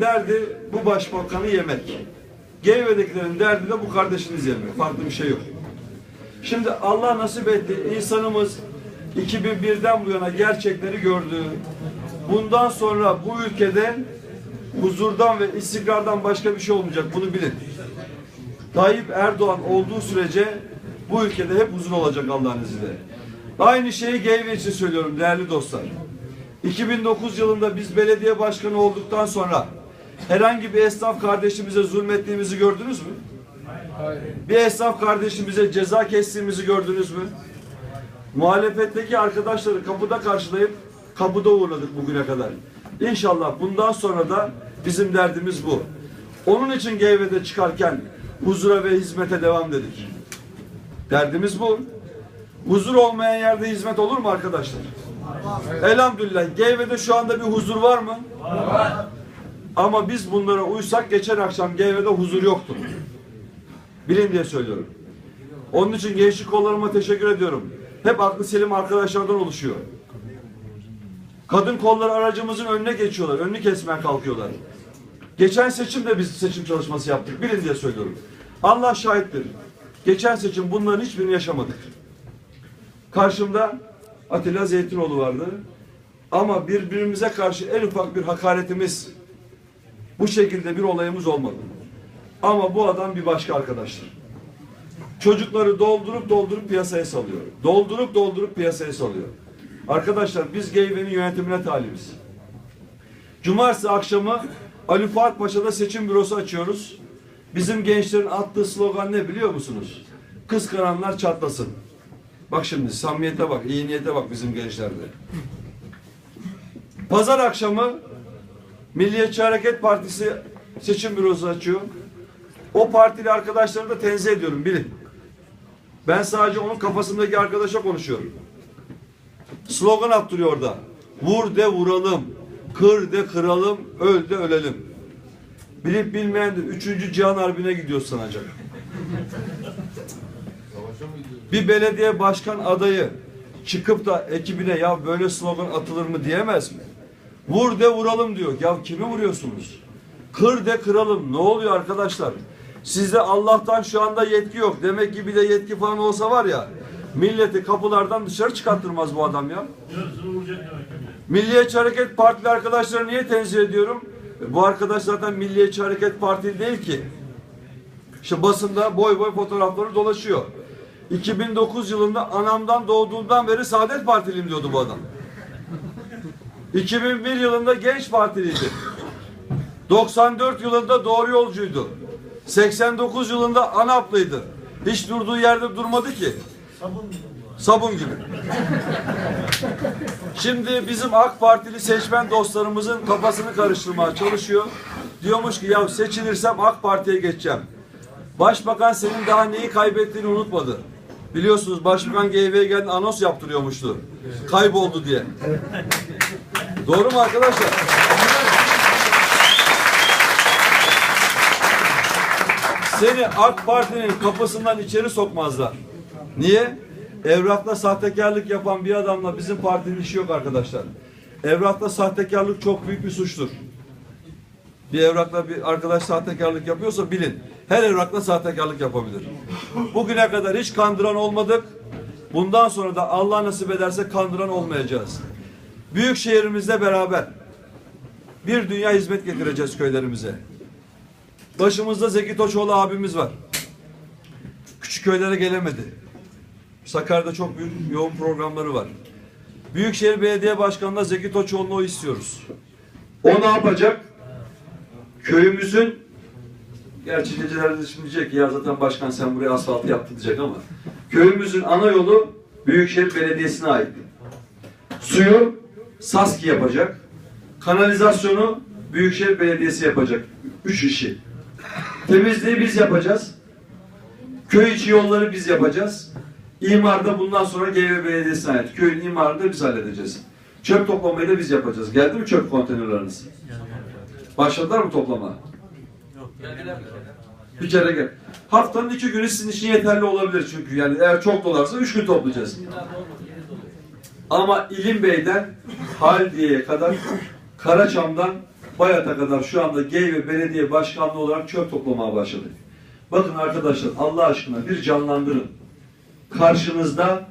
derdi bu başbakanı yemek. Geyve'dekilerin derdi de bu kardeşiniz yemek. Farklı bir şey yok. Şimdi Allah nasip etti. İnsanımız 2001'den bu yana gerçekleri gördü. Bundan sonra bu ülkede huzurdan ve istikrardan başka bir şey olmayacak. Bunu bilin. Tayyip Erdoğan olduğu sürece bu ülkede hep huzur olacak Allah'ın izniyle. Aynı şeyi Geyve için söylüyorum değerli dostlar. 2009 yılında biz belediye başkanı olduktan sonra herhangi bir esnaf kardeşimize zulmettiğimizi gördünüz mü? Bir esnaf kardeşimize ceza kestiğimizi gördünüz mü? Muhalefetteki arkadaşları kapıda karşılayıp kapıda uğurladık bugüne kadar. İnşallah bundan sonra da bizim derdimiz bu. Onun için Geyve'de çıkarken huzura ve hizmete devam dedik. Derdimiz bu. Huzur olmayan yerde hizmet olur mu arkadaşlar? Elhamdülillah. Geyve'de şu anda bir huzur var mı? Var. Ama biz bunlara uysak geçen akşam Geyve'de huzur yoktu. Bilin diye söylüyorum. Onun için gençlik kollarıma teşekkür ediyorum. Hep aklı selim arkadaşlardan oluşuyor. Kadın kolları aracımızın önüne geçiyorlar. Önünü kesmeye kalkıyorlar. Geçen seçimde biz seçim çalışması yaptık. Bilin diye söylüyorum. Allah şahittir. Geçen seçim bunların hiçbirini yaşamadık. Karşımda Atilla Zeytinoğlu vardı. Ama birbirimize karşı en ufak bir hakaretimiz, bu şekilde bir olayımız olmadı. Ama bu adam bir başka arkadaşlar. Çocukları doldurup doldurup piyasaya salıyor. Doldurup doldurup piyasaya salıyor. Arkadaşlar biz Geyve'nin yönetimine talibiz. Cumartesi akşamı Ali Fuat Paşa'da seçim bürosu açıyoruz. Bizim gençlerin attığı slogan ne biliyor musunuz? Kıskananlar çatlasın. Bak şimdi samimiyete bak, iyi niyete bak bizim gençlerde. Pazar akşamı Milliyetçi Hareket Partisi seçim bürosu açıyor. O partili arkadaşları da tenzih ediyorum bilin. Ben sadece onun kafasındaki arkadaşa konuşuyorum. Slogan attırıyor orada. Vur de vuralım, kır de kıralım, öl de ölelim. Bilip bilmeyen de 3. Cihan Harbi'ne gidiyor sanacak. Bir belediye başkan adayı çıkıp da ekibine ya böyle slogan atılır mı diyemez mi? Vur de vuralım diyor. Ya kimi vuruyorsunuz? Kır de kıralım. Ne oluyor arkadaşlar? Sizde Allah'tan şu anda yetki yok. Demek ki bir de yetki falan olsa var ya milleti kapılardan dışarı çıkarttırmaz bu adam ya. Milliyetçi Hareket Partili arkadaşları niye tenzih ediyorum? Bu arkadaş zaten Milliyetçi Hareket Partili değil ki. İşte basında boy boy fotoğrafları dolaşıyor. 2009 yılında anamdan doğduğundan beri Saadet Partiliyim diyordu bu adam. 2001 yılında Genç Partiliydi. 94 yılında Doğru Yolcuydu. 89 yılında ANAP'lıydı. Hiç durduğu yerde durmadı ki. Sabun gibi. Şimdi bizim AK Partili seçmen dostlarımızın kafasını karıştırmaya çalışıyor. Diyormuş ki ya seçilirsem AK Parti'ye geçeceğim. Başbakan senin daha neyi kaybettiğini unutmadı. Biliyorsunuz Başbakan geldi anons yaptırıyormuştu. Kayboldu diye. Doğru mu arkadaşlar? Seni AK Parti'nin kapısından içeri sokmazlar. Niye? Evrakta sahtekarlık yapan bir adamla bizim partinin işi yok arkadaşlar. Evrakta sahtekarlık çok büyük bir suçtur. Bir evrakla bir arkadaş sahtekarlık yapıyorsa bilin. Her evrakla sahtekarlık yapabilir. Bugüne kadar hiç kandıran olmadık. Bundan sonra da Allah nasip ederse kandıran olmayacağız. Büyük şehrimizle beraber bir dünya hizmet getireceğiz köylerimize. Başımızda Zeki Toçoğlu abimiz var. Küçük köylere gelemedi. Sakarya'da çok büyük yoğun programları var. Büyükşehir Belediye Başkanı'na Zeki Toçoğlu'nu istiyoruz. O ne yapacak? Köyümüzün gerçi gecelerde şimdi diyecek ki ya zaten başkan sen buraya asfaltı yaptı diyecek ama köyümüzün ana yolu Büyükşehir Belediyesi'ne ait. Suyu Saski yapacak. Kanalizasyonu Büyükşehir Belediyesi yapacak. Üç işi. Temizliği biz yapacağız. Köy içi yolları biz yapacağız. İmarda bundan sonra GV Belediyesi'ne ait. Köyün imarını da biz halledeceğiz. Çöp toplamayı da biz yapacağız. Geldi mi çöp konteynerlarınız? Başladılar mı toplama? Bir kere gel. Haftanın iki günü sizin için yeterli olabilir çünkü yani eğer çok dolarsa üç gün toplayacağız. Ama İlim Bey'den Haldiye'ye kadar Karaçam'dan Bayat'a kadar şu anda Geyve Belediye Başkanlığı olarak çöp toplamaya başladık. Bakın arkadaşlar Allah aşkına bir canlandırın. Karşınızda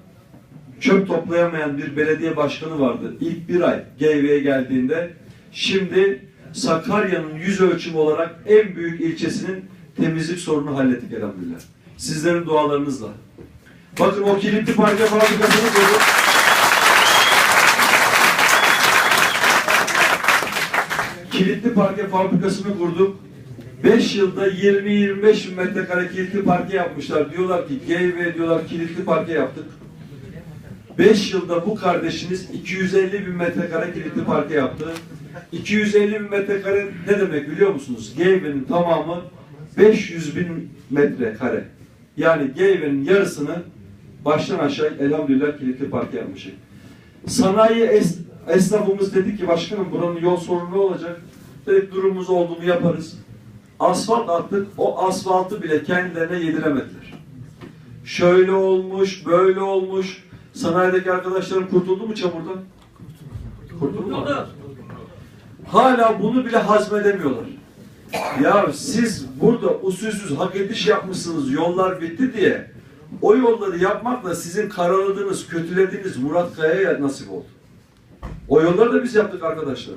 çöp toplayamayan bir belediye başkanı vardı. İlk bir ay Geyve'ye geldiğinde şimdi Sakarya'nın yüz ölçümü olarak en büyük ilçesinin temizlik sorunu hallettik elhamdülillah. Sizlerin dualarınızla. Bakın o kilitli parke fabrikasını koyduk. Kilitli parke fabrikasını kurduk. 5 yılda 20-25 bin metrekare kilitli parke yapmışlar. Diyorlar ki GV diyorlar kilitli parke yaptık. 5 yılda bu kardeşiniz 250 bin metrekare kilitli parke yaptı. 250 bin metrekare ne demek biliyor musunuz? GV'nin tamamı 500 bin metrekare. Yani GV'nin yarısını baştan aşağı elhamdülillah kilitli parke yapmışız. Sanayi esnafımız dedi ki başkanım buranın yol sorunu olacak? Dedik durumumuz olduğunu yaparız. Asfalt attık. O asfaltı bile kendilerine yediremediler. Şöyle olmuş, böyle olmuş. Sanayideki arkadaşlarım kurtuldu mu çamurdan? Kurtuldu mu? Hala bunu bile hazmedemiyorlar. Ya siz burada usulsüz hak ediş yapmışsınız, yollar bitti diye o yolları yapmakla sizin karaladığınız, kötülediğiniz Murat Kaya'ya nasip oldu. O yolları da biz yaptık arkadaşlar.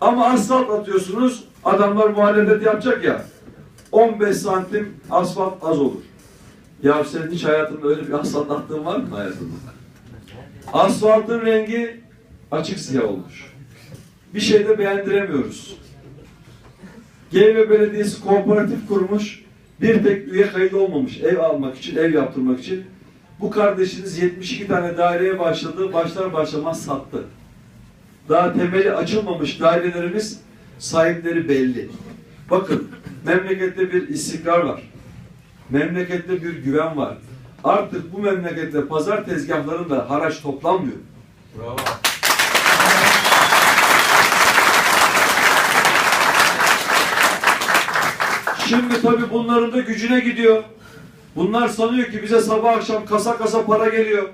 Ama asfalt atıyorsunuz, adamlar muhalefet yapacak ya, 15 santim asfalt az olur. Ya senin hiç hayatında öyle bir asfalt attığın var mı hayatında? Asfaltın rengi açık siyah olmuş. Bir şey de beğendiremiyoruz. GV Belediyesi kooperatif kurmuş. Bir tek üye kayıt olmamış ev almak için, ev yaptırmak için. Bu kardeşiniz 72 tane daireye başladı. Başlar başlamaz sattı. Daha temeli açılmamış dairelerimiz sahipleri belli. Bakın memlekette bir istikrar var. Memlekette bir güven var. Artık bu memlekette pazar tezgahlarında haraç toplanmıyor. Bravo. Şimdi tabii bunların da gücüne gidiyor. Bunlar sanıyor ki bize sabah akşam kasa kasa para geliyor.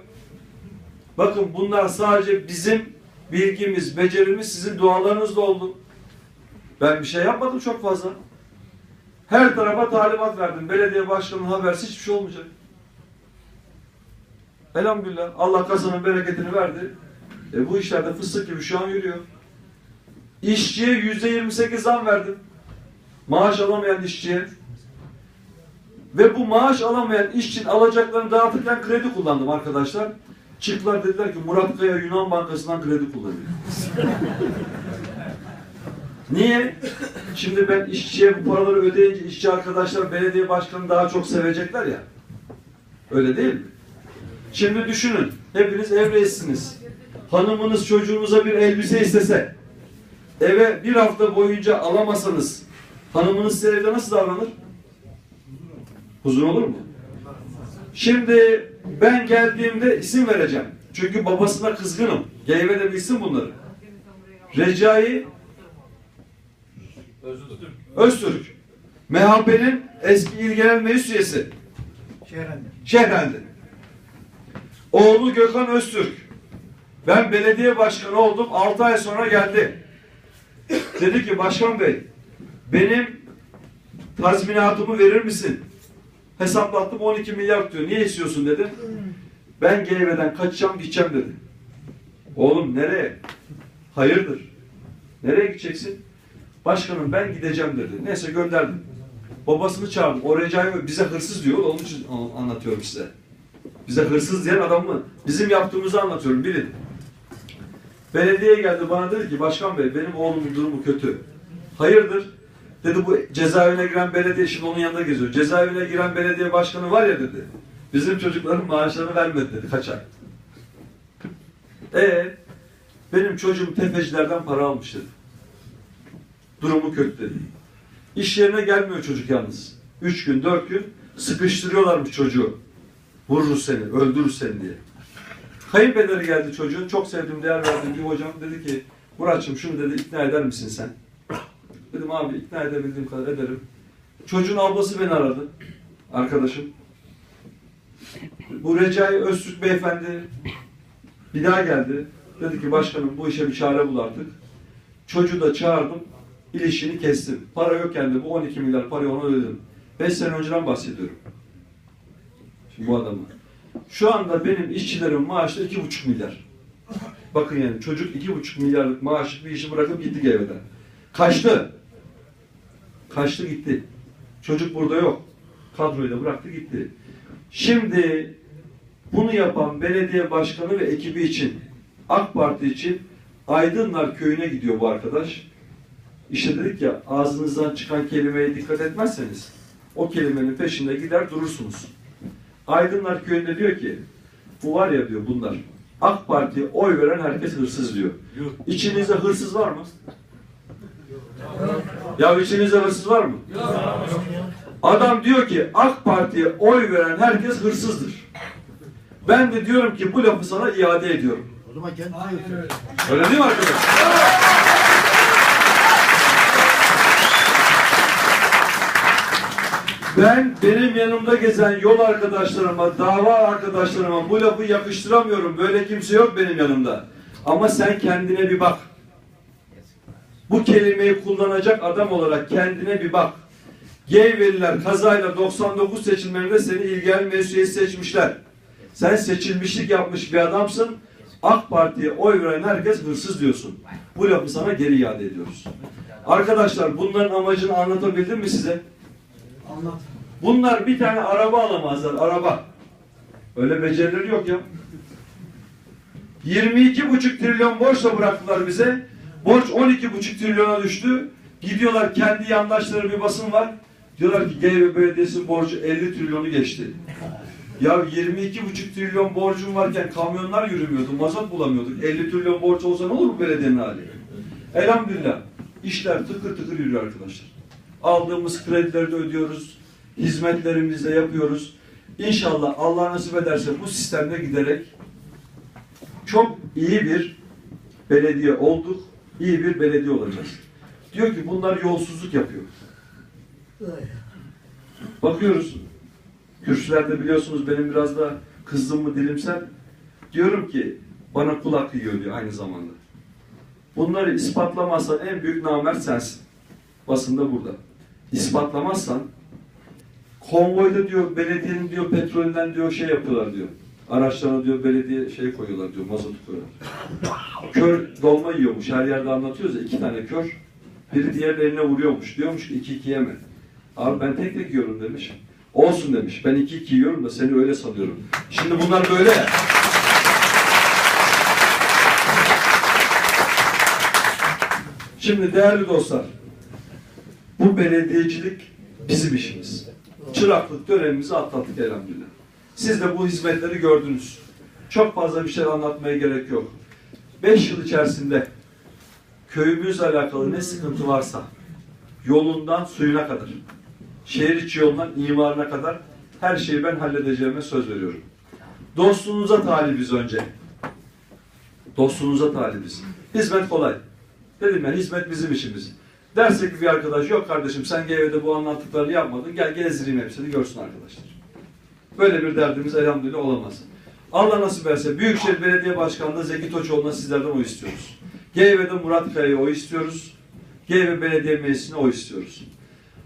Bakın bunlar sadece bizim bilgimiz, becerimiz sizin dualarınızla oldu. Ben bir şey yapmadım çok fazla. Her tarafa talimat verdim. Belediye başkanının habersiz hiçbir şey olmayacak. Elhamdülillah. Allah kasanın bereketini verdi. E bu işlerde fıstık gibi şu an yürüyor. İşçiye yüzde yirmi sekiz zam verdim. Maaş alamayan işçiye. Ve bu maaş alamayan işçinin alacaklarını dağıtırken kredi kullandım arkadaşlar. Çıktılar dediler ki Murat Kaya Yunan Bankası'ndan kredi kullanıyor. Niye? Şimdi ben işçiye bu paraları ödeyince işçi arkadaşlar belediye başkanını daha çok sevecekler ya. Öyle değil mi? Şimdi düşünün. Hepiniz ev. Hanımınız çocuğunuza bir elbise istese eve bir hafta boyunca alamasanız hanımınız size evde nasıl davranır? Huzur olur mu? Şimdi ben geldiğimde isim vereceğim. Çünkü babasına kızgınım. Geyve de bilsin bunları. Recai dilerim. Öztürk. MHP'nin eski il genel meclis üyesi. Şehrende. Şehrendi. Oğlu Gökhan Öztürk. Ben belediye başkanı oldum. 6 ay sonra geldi. Dedi ki başkan bey benim tazminatımı verir misin? Hesaplattım 12 milyar diyor. Niye istiyorsun dedi. Ben GV'den kaçacağım gideceğim dedi. Oğlum nereye? Hayırdır? Nereye gideceksin? Başkanım ben gideceğim dedi. Neyse gönderdim. Babasını çağırdım. O Recai bize hırsız diyor. Onun için an- anlatıyorum size. Bize hırsız diyen adam mı? Bizim yaptığımızı anlatıyorum bilin. Belediye geldi bana dedi ki başkan bey benim oğlumun durumu kötü. Hayırdır? Dedi bu cezaevine giren belediye şimdi onun yanında geziyor. Cezaevine giren belediye başkanı var ya dedi. Bizim çocukların maaşlarını vermedi dedi kaç ay. E benim çocuğum tefecilerden para almış dedi. Durumu kötü dedi. İş yerine gelmiyor çocuk yalnız. Üç gün, dört gün sıkıştırıyorlarmış çocuğu. Vururuz seni, öldürürüz seni diye. Kayınpederi geldi çocuğun. Çok sevdiğim, değer verdiğim bir hocam. Dedi ki, Muratçım şunu dedi ikna eder misin sen? Dedim abi ikna edebildiğim kadar ederim. Çocuğun ablası beni aradı. Arkadaşım. Bu Recai Öztürk beyefendi bir daha geldi. Dedi ki başkanım bu işe bir çare bul artık. Çocuğu da çağırdım. ilişkini kestim. Para yokken de bu 12 milyar parayı ona ödedim. 5 sene önceden bahsediyorum. Şimdi bu adamı. Şu anda benim işçilerim maaşı 2,5 milyar. Bakın yani çocuk 2,5 milyarlık maaşlık bir işi bırakıp gitti GV'den. Kaçtı. Kaçtı gitti. Çocuk burada yok. Kadroyu da bıraktı gitti. Şimdi bunu yapan belediye başkanı ve ekibi için AK Parti için Aydınlar köyüne gidiyor bu arkadaş. İşte dedik ya ağzınızdan çıkan kelimeye dikkat etmezseniz o kelimenin peşinde gider durursunuz. Aydınlar köyünde diyor ki bu var ya diyor bunlar AK Parti'ye oy veren herkes hırsız diyor. İçinizde hırsız var mı? Ya içinizde hırsız var mı? Adam diyor ki AK Parti'ye oy veren herkes hırsızdır. Ben de diyorum ki bu lafı sana iade ediyorum. O zaman götürür. Öyle değil mi arkadaş? Ben benim yanımda gezen yol arkadaşlarıma, dava arkadaşlarıma bu lafı yakıştıramıyorum. Böyle kimse yok benim yanımda. Ama sen kendine bir bak. Bu kelimeyi kullanacak adam olarak kendine bir bak. Geyveliler kazayla 99 seçimlerinde seni ilgili mesuliyet seçmişler. Sen seçilmişlik yapmış bir adamsın. AK Parti'ye oy veren herkes hırsız diyorsun. Bu lafı sana geri iade ediyoruz. Arkadaşlar bunların amacını anlatabildim mi size? Anlat. Bunlar bir tane araba alamazlar, araba. Öyle becerileri yok ya. 22,5 trilyon borçla bıraktılar bize. Borç 12,5 trilyona düştü. Gidiyorlar kendi yandaşları bir basın var. Diyorlar ki GV Belediyesi borcu 50 trilyonu geçti. Ya 22,5 trilyon borcum varken kamyonlar yürümüyordu, mazot bulamıyorduk. 50 trilyon borç olsa ne olur bu belediyenin hali? Elhamdülillah işler tıkır tıkır yürüyor arkadaşlar. Aldığımız kredileri de ödüyoruz, hizmetlerimizi de yapıyoruz. İnşallah Allah nasip ederse bu sistemde giderek çok iyi bir belediye olduk, iyi bir belediye olacağız. Diyor ki bunlar yolsuzluk yapıyor. Bakıyoruz. Kürsülerde biliyorsunuz benim biraz da kızdım mı dilimsel. Diyorum ki bana kulak yiyor diyor aynı zamanda. Bunları ispatlamazsan en büyük namert sensin. Basında burada. İspatlamazsan konvoyda diyor belediyenin diyor petrolünden diyor şey yapıyorlar diyor. Araçlarına diyor belediye şey koyuyorlar diyor mazotu koyuyorlar. Kör dolma yiyormuş her yerde anlatıyoruz ya iki tane kör. Biri diğerinin eline vuruyormuş. Diyormuş ki iki iki yeme. Abi ben tek tek yiyorum demiş. Olsun demiş. Ben iki iki yiyorum da seni öyle sanıyorum. Şimdi bunlar böyle ya. Şimdi değerli dostlar, bu belediyecilik bizim işimiz. Çıraklık dönemimizi atlattık elhamdülillah. Siz de bu hizmetleri gördünüz. Çok fazla bir şey anlatmaya gerek yok. Beş yıl içerisinde köyümüzle alakalı ne sıkıntı varsa yolundan suyuna kadar, şehir içi yolundan imarına kadar her şeyi ben halledeceğime söz veriyorum. Dostluğunuza talibiz önce. Dostluğunuza talibiz. Hizmet kolay. Dedim ya hizmet bizim işimiz. Derse ki bir arkadaş yok kardeşim sen GV'de bu anlattıklarını yapmadın gel gezdireyim hepsini görsün arkadaşlar. Böyle bir derdimiz elhamdülillah olamaz. Allah nasip etse Büyükşehir Belediye Başkanlığı Zeki Toçoğlu'na sizlerden o istiyoruz. GV'de Murat Kaya'ya o istiyoruz. GV Belediye Meclisi'ne o istiyoruz.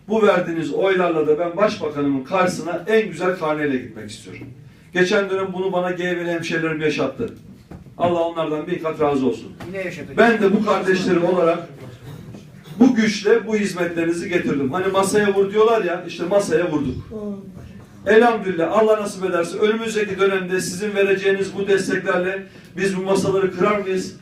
Bu verdiğiniz oylarla da ben Başbakanımın karşısına en güzel karneyle gitmek istiyorum. Geçen dönem bunu bana GV'li hemşehrilerim yaşattı. Allah onlardan bir kat razı olsun. Ben de bu kardeşlerim olarak bu güçle bu hizmetlerinizi getirdim. Hani masaya vur diyorlar ya, işte masaya vurduk. Elhamdülillah Allah nasip ederse önümüzdeki dönemde sizin vereceğiniz bu desteklerle biz bu masaları kırar mıyız?